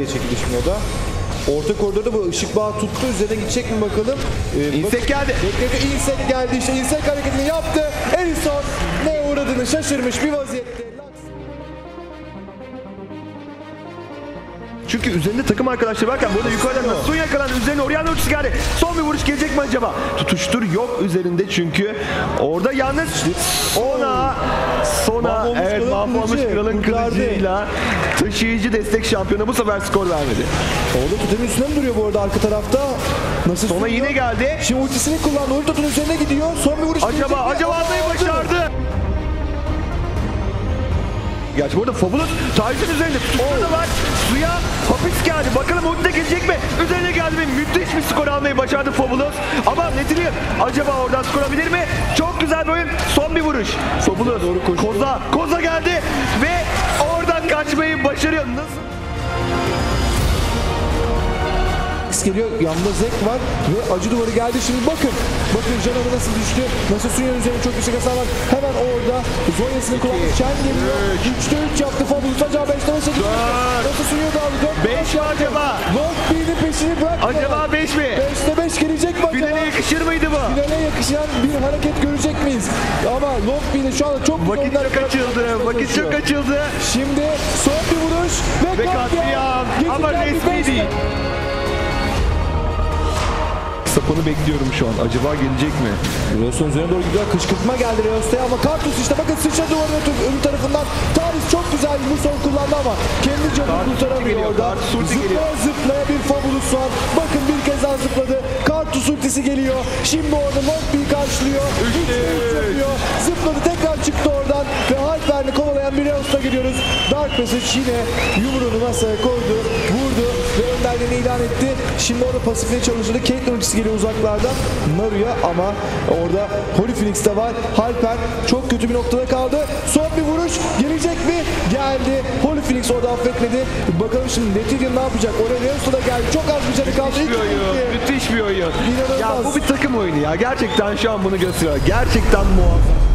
o da. Orta koridorda bu ışık bağı tuttu. Üzerine gidecek mi bakalım. Ee, İnsek bak- geldi. Bekledi. İnsek geldi işte. İnsek hareketini yaptı. Erison ne uğradığını şaşırmış bir vaziyette. Çünkü üzerinde takım arkadaşları varken burada yukarıdan Natsun yakalandı. Üzerine Oriana uçusu geldi. Son bir vuruş gelecek mi acaba? Tutuştur yok üzerinde çünkü. Orada yalnız ona Sona Mahvolmuş evet mahvolmuş kralın kılıcıyla taşıyıcı destek şampiyonu bu sefer skor vermedi. Orada Tutan'ın üstüne mi duruyor bu arada arka tarafta? Nasıl Sona sürüyor? yine geldi. Şimdi ultisini kullandı. Ultot'un üzerine gidiyor. Son bir vuruş Acaba acaba almayı Aldı. başardı. Gerçi burada Fabulous Tarz'ın üzerinde tutuşu da var. Suya hapis geldi. Bakalım ulti de gelecek mi? Üzerine geldi mi? Müthiş bir skor almayı başardı Fabulous. Ama Netilian acaba oradan skor alabilir mi? Çok güzel bir oyun. Son bir vuruş. Fabulous. Doğru koştu. Koza. Koza geldi. Ve oradan başarıyor. Nasıl? Geliyor. Yanında Zek var ve acı duvarı geldi. Şimdi bakın. Bakın Canavı nasıl düştü. Nasıl Sunya'nın üzerine çok yüksek hasar var. Hemen orada Zonya'sını kullandı. Chen geliyor. 3'te 3 yaptı Fabulous. Acaba 5'te 5'e gitti. Dört. Nasıl Sunya da aldı? 4 Beş mi acaba? Long B'nin peşini bırakmadı. Acaba 5 mi? 5'te 5 gelecek mi acaba? Finale yakışır mıydı bu? Finale yakışan bir hareket miyiz? Ama Long B'de şu anda çok Vakit çok açıldı. Vakit çok açıldı. Şimdi son bir vuruş ve, Ve katliam. Ama resmi değil. Sapını bekliyorum şu an. Acaba gelecek mi? Reos'un üzerine doğru gidiyor. Kışkırtma geldi Reos'ta ama Kartus işte bakın sıçra duvarın ötü, öbür tarafından Taris çok güzel bir son kullandı ama kendi canını kurtaramıyor orada. Zıplaya zıplaya bir Fabulous var. Bakın bir kez daha zıpladı. Ultisi geliyor. Şimdi orada Monkbee karşılıyor. Yapıyor. Zıpladı tekrar çıktı oradan ve Halper'ni kovalayan bir Reos'ta gidiyoruz. Dark Passage yine yumruğunu masaya koydu. Vurdu ve önderliğini ilan etti. Şimdi orada pasifliğe çalıştırdı. Caitlyn ultisi geliyor uzaklardan. Naru'ya ama orada Holy Phoenix de var. Halper çok kötü bir noktada kaldı. Son bir vuruş gelecek mi? Geldi. Holy Phoenix orada affetmedi. Bakalım şimdi Netirian ne yapacak? Oraya Reus'ta da geldi. Çok az bir canı kaldı. Müthiş Müthiş bir oyun. Ya bu bir takım oyunu ya. Gerçekten şu an bunu gösteriyor. Gerçekten muazzam.